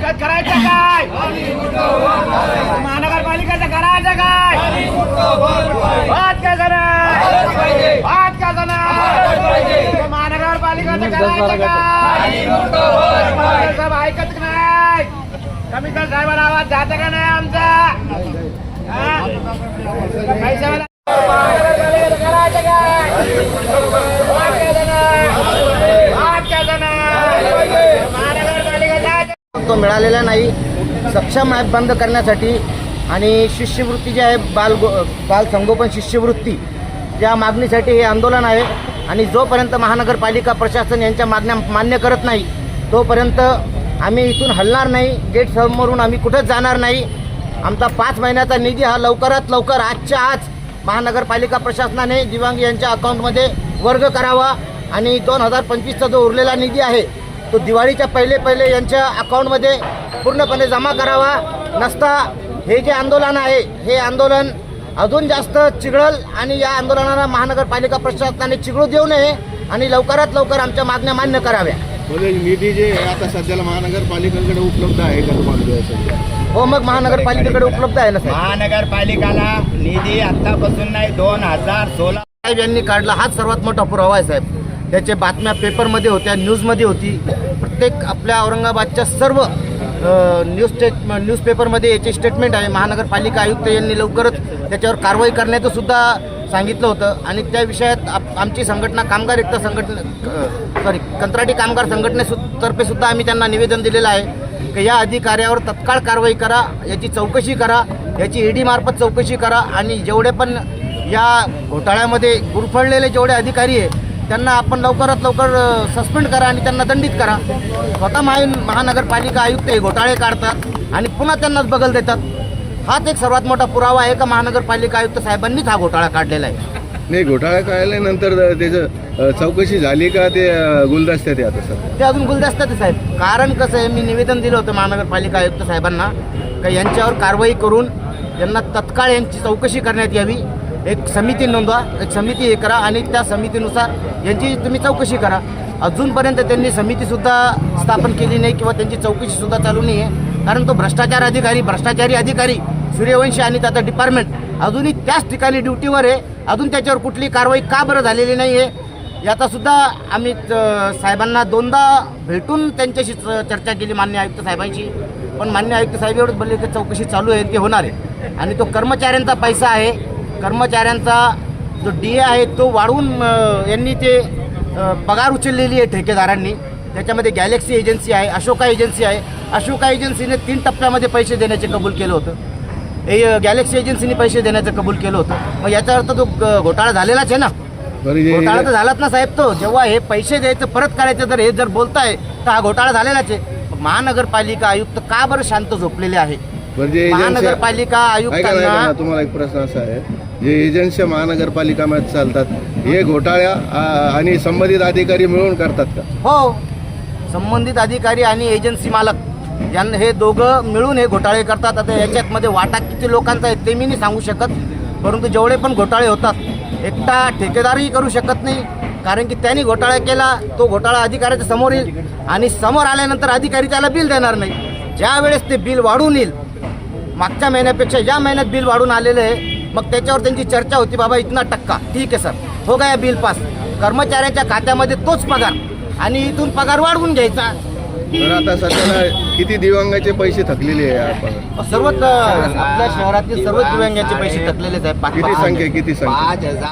करायचं काय? महानगरपालिकेचं करायचं काय? वाद काय जाणार वाद काय जाणार महानगरपालिकेचं करायचं काय? साहेब ऐकत नाही. कमिशनर साहेबांना आवाज जाते का नाही आमचा? पैशावाला महानगरपालिकेचं करायचं काय वाद काय जाणार वाद काय जाणार महानगरपालिकेचा तो मिळालेला नाही. सक्षम ॲप बंद करण्यासाठी आणि शिष्यवृत्ती जी आहे बाल गो बाल संगोपन शिष्यवृत्ती या मागणीसाठी हे आंदोलन आहे. आणि जोपर्यंत महानगरपालिका प्रशासन यांच्या मागण्या मान्य करत नाही तोपर्यंत आम्ही इथून हलणार नाही. गेट समोरून आम्ही कुठंच जाणार नाही. आमचा पाच महिन्याचा निधी हा लवकरात लवकर आजच्या आज महानगरपालिका प्रशासनाने दिवांग यांच्या अकाउंटमध्ये वर्ग करावा. आणि दोन हजार पंचवीसचा जो उरलेला निधी आहे तो दिवाळीच्या पहिले पहिले यांच्या अकाउंटमध्ये पूर्णपणे जमा करावा. नसता हे जे आंदोलन आहे हे आंदोलन अजून जास्त चिघळल आणि या आंदोलनाला महानगरपालिका प्रशासनाने चिघळू देऊ नये आणि लवकरात लवकर आमच्या मागण्या मान्य कराव्या. निधी जे आता सध्याला महानगरपालिकेकडे उपलब्ध आहे का तुम्हाला हो मग महानगरपालिकेकडे उपलब्ध आहे ना महानगरपालिकाला निधी आतापासून नाही दोन हजार सोळा साहेब यांनी काढला हाच सर्वात मोठा पुरावा आहे साहेब. त्याच्या बातम्या पेपरमध्ये होत्या न्यूजमध्ये होती. प्रत्येक आपल्या औरंगाबादच्या सर्व न्यूज स्टेट न्यूजपेपरमध्ये याचे स्टेटमेंट आहे. महानगरपालिका आयुक्त यांनी लवकरच त्याच्यावर कारवाई करण्याचं सुद्धा सांगितलं होतं. आणि त्या विषयात आप आमची संघटना कामगार एकता संघटना सॉरी कंत्राटी कामगार संघटनेतर्फे सुद्धा आम्ही त्यांना निवेदन दिलेलं आहे की या अधिकाऱ्यावर तत्काळ कारवाई करा याची चौकशी करा याची ईडी मार्फत चौकशी करा. आणि जेवढे पण या घोटाळ्यामध्ये गुरफळलेले जेवढे अधिकारी आहे त्यांना आपण लवकरात लवकर सस्पेंड करा आणि त्यांना दंडित करा. स्वतः महा महानगरपालिका आयुक्त हे घोटाळे काढतात आणि पुन्हा त्यांनाच बगल देतात. हाच एक सर्वात मोठा पुरावा आहे का महानगरपालिका आयुक्त साहेबांनीच हा घोटाळा काढलेला आहे? नाही घोटाळा कळल्यानंतर त्याचं चौकशी झाली का ते अ, गुलदस्त्यात आहे आता सर ते अजून गुलदस्त्यात आहे साहेब. कारण कसं आहे मी निवेदन दिलं होतं महानगरपालिका आयुक्त साहेबांना का यांच्यावर कारवाई करून यांना तत्काळ यांची चौकशी करण्यात यावी. एक समिती नोंदवा एक समिती हे करा आणि त्या समितीनुसार यांची तुम्ही चौकशी करा. अजूनपर्यंत त्यांनी समितीसुद्धा स्थापन केली नाही किंवा त्यांची चौकशीसुद्धा चालू नाही आहे कारण तो भ्रष्टाचार अधिकारी भ्रष्टाचारी अधिकारी सूर्यवंशी आणि त्याचं डिपार्टमेंट अजूनही त्याच ठिकाणी ड्युटीवर आहे. अजून त्याच्यावर कुठली कारवाई का बरं झालेली नाही आहे याचासुद्धा आम्ही साहेबांना दोनदा भेटून त्यांच्याशी चर्चा केली मान्य आयुक्त साहेबांशी. पण मान्य आयुक्त साहेब एवढंच बोलले की चौकशी चालू आहे ते होणार आहे. आणि तो कर्मचाऱ्यांचा पैसा आहे. कर्मचाऱ्यांचा जो डी ए आहे तो वाढवून यांनी ते पगार उचललेली आहे ठेकेदारांनी. त्याच्यामध्ये गॅलेक्सी एजन्सी आहे अशोका एजन्सी आहे. अशोका एजन्सीने तीन टप्प्यामध्ये पैसे देण्याचे कबूल केलं होतं. हे गॅलेक्सी एजन्सीने पैसे देण्याचं कबूल केलं होतं. मग याचा अर्थ तो घोटाळा झालेलाच आहे ना? घोटाळा तर झालाच ना साहेब तो. जेव्हा हे पैसे द्यायचं परत करायचं जर हे जर बोलताय तर हा घोटाळा झालेलाच आहे. महानगरपालिका आयुक्त का बरं शांत झोपलेले आहे? महानगरपालिका ऐका ना, आयुक्तांना तुम्हाला एक प्रश्न असा आहे. जे एजन्सी महानगरपालिकामध्ये चालतात हे घोटाळ्या आणि संबंधित अधिकारी मिळून करतात का? हो. संबंधित अधिकारी आणि एजन्सी मालक यांना हे दोघं मिळून हे घोटाळे करतात. आता याच्यात मध्ये वाटा किती लोकांचा आहे ते मी नाही सांगू शकत. परंतु जेवढे पण घोटाळे होतात एकटा ठेकेदारही करू शकत नाही. कारण की त्यांनी घोटाळा केला तो घोटाळा अधिकाऱ्याच्या समोर येईल. आणि समोर आल्यानंतर अधिकारी त्याला बिल देणार नाही. ज्या वेळेस ते बिल वाढून येईल मागच्या महिन्यापेक्षा या महिन्यात बिल वाढून आलेलं आहे. मग त्याच्यावर त्यांची चर्चा होती बाबा इतना टक्का. ठीक आहे सर. हो गया बिल पास. कर्मचाऱ्याच्या खात्यामध्ये तोच पगार आणि इथून पगार वाढवून घ्यायचा. तर आता सध्याला किती दिव्यांगाचे पैसे थकलेले आहे सर्वच आपल्या शहरातील सर्वच दिव्यांगाचे पैसे थकलेले किती पाच- संख्या किती संख्या? पाच हजार.